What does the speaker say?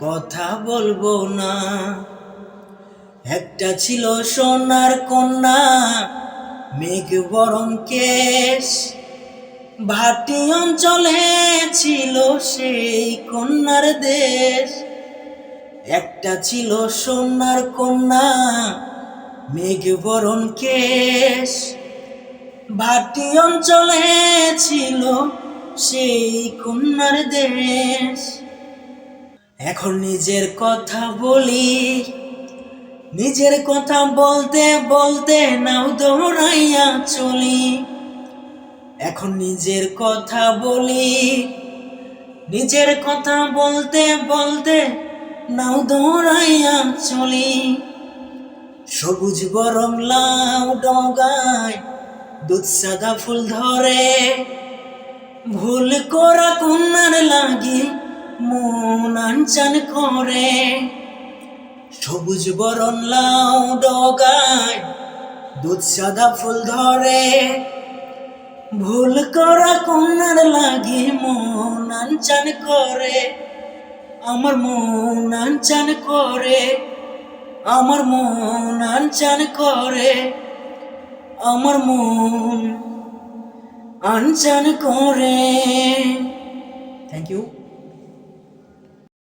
কথা বলব না। একটা ছিল সোনার কন্যা, মেঘ বরং কেশ। ভাটি অঞ্চলে ছিল সেই কন্যার দেশ। একটা ছিল সোনার কন্যা, মেঘ বরণ কেশ। ভাটি অঞ্চলে ছিল সেই কন্যার দেশ। এখন নিজের কথা বলি। নিজের কথা বলতে বলতে নাও দৌড়াইয়া চলি। এখন নিজের কথা বলি। নিজের কথা বলতে বলতে নাও দৌড়াইয়া চলি। সবুজ গরম লাউ ডগায় দুধ সাদা ফুল ধরে। ভুল করা কন্যার লাগি মন আনচান করে। সবুজ বরণ লাউ ডগায়, দুধ সাদা ফুল ধরে। ভুল করা কন্যার লাগে মন আনচান করে। আমার মন আনচান করে, আমার মন আনচান করে। আমার মন আনচান করে। Thank you